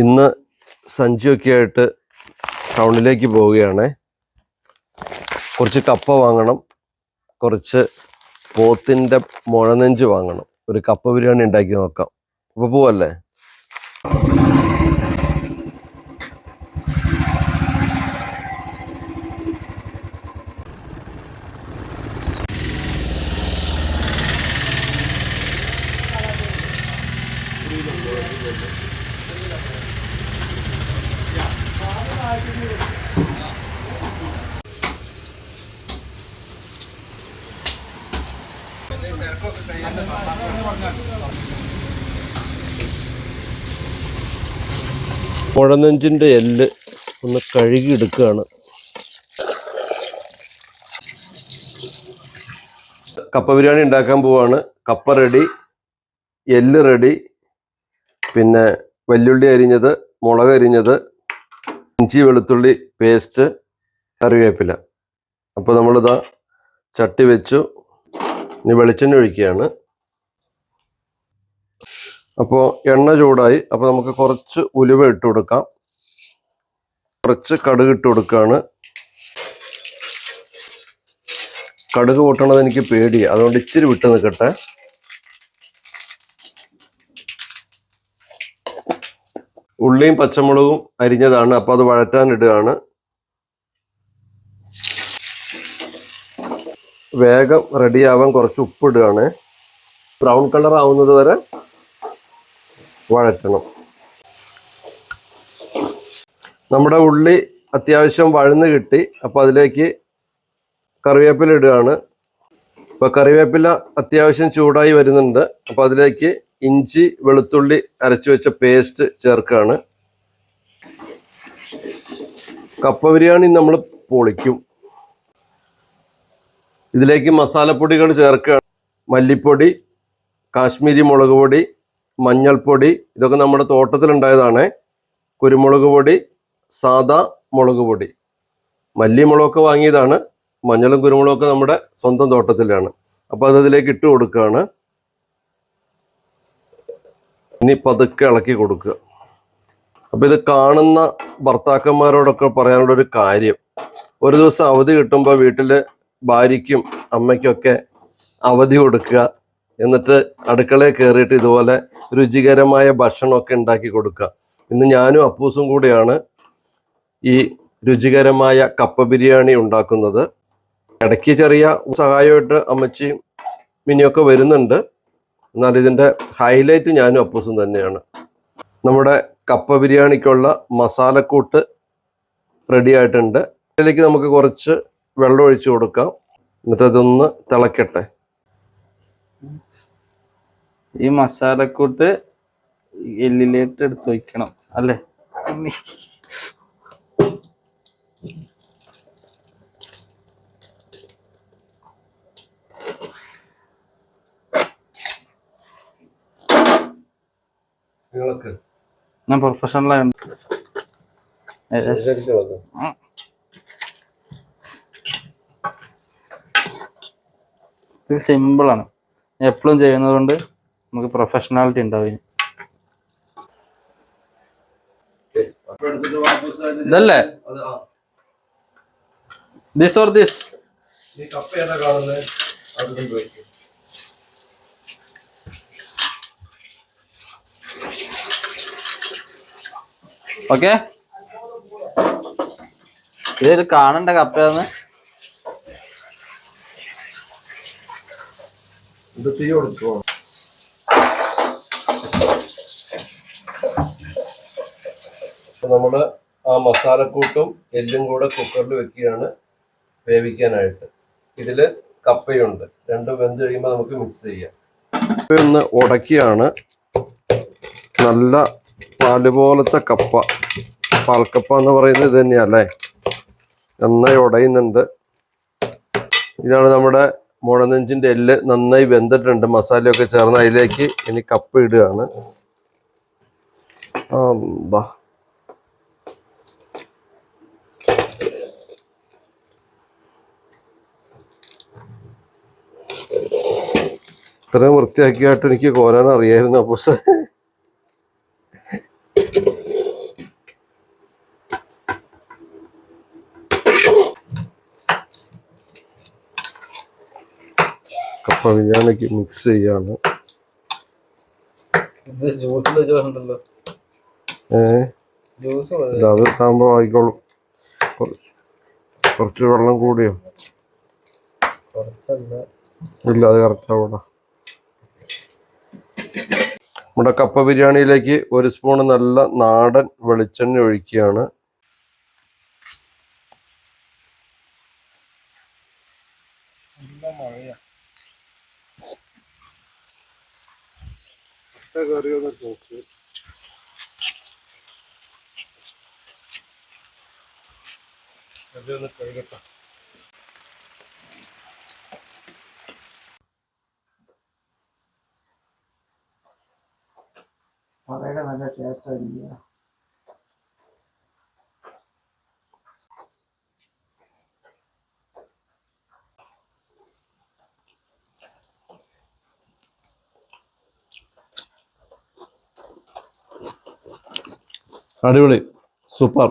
ഇന്ന് സഞ്ചിയൊക്കെ ആയിട്ട് ടൗണിലേക്ക് പോവുകയാണ്. കുറച്ച് കപ്പ വാങ്ങണം. കുറച്ച് പോത്തിന്റെ മുഴനെഞ്ച് വാങ്ങണം. ഒരു കപ്പ ബിരിയാണി ഉണ്ടാക്കി നോക്കാം. അപ്പോൾ പോവല്ലേ? മുഴനെഞ്ചിന്റെ എല്ല് ഒന്ന് കഴുകി എടുക്കുകയാണ് കപ്പ ബിരിയാണി ഉണ്ടാക്കാൻ പോവാണ്. കപ്പ റെഡി എല്ല് റെഡി പിന്നെ വെല്ലുള്ളി അരിഞ്ഞത് മുളക് അരിഞ്ഞത് ഇഞ്ചി വെളുത്തുള്ളി പേസ്റ്റ് കറിവേപ്പില. അപ്പോൾ നമ്മളിതാ ചട്ടി വെച്ചു. ഇനി വെളിച്ചെണ്ണ ഒഴിക്കുകയാണ്. അപ്പോൾ എണ്ണ ചൂടായി. അപ്പോൾ നമുക്ക് കുറച്ച് ഉലുവ ഇട്ട് കൊടുക്കാം. കുറച്ച് കടുക് ഇട്ട് കൊടുക്കുകയാണ്. കടുക് പൊട്ടണത് എനിക്ക് പേടിയാണ് അതുകൊണ്ട് ഇച്ചിരി വിട്ട് നിൽക്കട്ടെ. ഉള്ളിയും പച്ചമുളകും അരിഞ്ഞതാണ്. അപ്പോൾ അത് വഴറ്റാൻ ഇടുകയാണ്. വേഗം റെഡിയാവാൻ കുറച്ച് ഉപ്പിടുകയാണ്. ബ്രൗൺ കളർ ആവുന്നത് വരെ വഴറ്റണം. നമ്മുടെ ഉള്ളി അത്യാവശ്യം വഴന്ന് കിട്ടി. അപ്പോൾ അതിലേക്ക് കറിവേപ്പില ഇടുകയാണ്. അപ്പോൾ കറിവേപ്പില അത്യാവശ്യം ചൂടായി വരുന്നുണ്ട്. അപ്പോൾ അതിലേക്ക് ഇഞ്ചി വെളുത്തുള്ളി അരച്ചു വെച്ച പേസ്റ്റ് ചേർക്കുകയാണ്. കപ്പ ബിരിയാണി നമ്മൾ പൊളിക്കും. ഇതിലേക്ക് മസാലപ്പൊടികൾ ചേർക്കുകയാണ്. മല്ലിപ്പൊടി കാശ്മീരി മുളക് പൊടി മഞ്ഞൾപ്പൊടി ഇതൊക്കെ നമ്മുടെ തോട്ടത്തിലുണ്ടായതാണ്. കുരുമുളക് പൊടി സാദാ മുളക് പൊടി. മല്ലി മുളകൊക്കെ വാങ്ങിയതാണ്. മഞ്ഞളും കുരുമുളകൊക്കെ നമ്മുടെ സ്വന്തം തോട്ടത്തിലാണ്. അപ്പോൾ അത് അതിലേക്ക് ഇട്ട് കൊടുക്കുകയാണ്. ഇനി പതുക്കെ ഇളക്കി കൊടുക്കുക. അപ്പോൾ ഇത് കാണുന്ന ഭർത്താക്കന്മാരോടൊക്കെ പറയാനുള്ളൊരു കാര്യം. ഒരു ദിവസം അവധി കിട്ടുമ്പോൾ വീട്ടിൽ ഭാര്യയ്ക്കും അമ്മയ്ക്കൊക്കെ അവധി കൊടുക്കുക. എന്നിട്ട് അടുക്കളയിൽ കയറിയിട്ട് ഇതുപോലെ രുചികരമായ ഭക്ഷണമൊക്കെ ഉണ്ടാക്കി കൊടുക്കുക. ഇന്ന് ഞാനും അപ്പൂസും കൂടിയാണ് ഈ രുചികരമായ കപ്പ ബിരിയാണി ഉണ്ടാക്കുന്നത്. ഇടയ്ക്ക് ചെറിയ സഹായമായിട്ട് അമ്മച്ചിയും മിനിയൊക്കെ വരുന്നുണ്ട്. എന്നാൽ ഇതിന്റെ ഹൈലൈറ്റ് ഞാനും അപ്പൂസും തന്നെയാണ്. നമ്മുടെ കപ്പ ബിരിയാണിക്കുള്ള മസാലക്കൂട്ട് റെഡി ആയിട്ടുണ്ട്. ഇതിലേക്ക് നമുക്ക് കുറച്ച് വെള്ളം ഒഴിച്ചു കൊടുക്കാം. എന്നിട്ട് അതൊന്ന് തിളക്കട്ടെ. ഈ മസാലക്കൂട്ട് എല്ലിലേട്ട് എടുത്ത് വയ്ക്കണം അല്ലേ? ഞാൻ പ്രൊഫഷണൽ ഇത് സിമ്പിളാണ് എപ്പോഴും ചെയ്യുന്നത് കൊണ്ട് നമുക്ക് പ്രൊഫഷണാലിറ്റി ഉണ്ടാവും. ഇതല്ലേ? ദിസ് ഓർ ദിസ് ഓക്കെ ഇതൊരു കാണണ്ട കപ്പയാന്ന്. ഇത് തീ കൊടുക്കുമോ നമ്മൾ ആ മസാലക്കൂട്ടും എല്ലും കൂടെ കുക്കറിൽ വെക്കുകയാണ് വേവിക്കാനായിട്ട്. ഇതിൽ കപ്പയുണ്ട്. രണ്ടും വെന്ത് കഴിയുമ്പോൾ നമുക്ക് മിക്സ് ചെയ്യാം. ഒന്ന് ഉടക്കിയാണ്. നല്ല പാൽ പോലത്തെ കപ്പ. പാൽക്കപ്പ എന്ന് പറയുന്നത് ഇത് തന്നെയല്ലേ നന്നായി ഉടയുന്നുണ്ട്. ഇതാണ് നമ്മുടെ മുളനെഞ്ചിന്റെ എല്ല് നന്നായി വെന്തിട്ടുണ്ട് മസാലയൊക്കെ ചേർന്ന് അതിലേക്ക് ഇനി കപ്പ് ഇടുകയാണ് ആമ്പാ. ഇത്രയും വൃത്തിയാക്കിയായിട്ട് എനിക്ക് കോരാൻ അറിയായിരുന്നു അപ്പൂസ് കപ്പ ബിരിയാണിക്ക് മിക്സ് ചെയ്യാണ്. അത് താമ്പോ ആയിക്കോളും. കുറ- കുറച്ച് വെള്ളം കൂടിയോ? ഇല്ല അത് കറക്റ്റ് ആവൂടാ നമ്മുടെ കപ്പ ബിരിയാണിയിലേക്ക് ഒരു സ്പൂൺ നല്ല നാടൻ വെളിച്ചെണ്ണ ഒഴിക്കുകയാണ്. വളരെ നല്ല ടേസ്റ്റ് ആയിരിക്കും അടിപൊളി. സൂപ്പർ.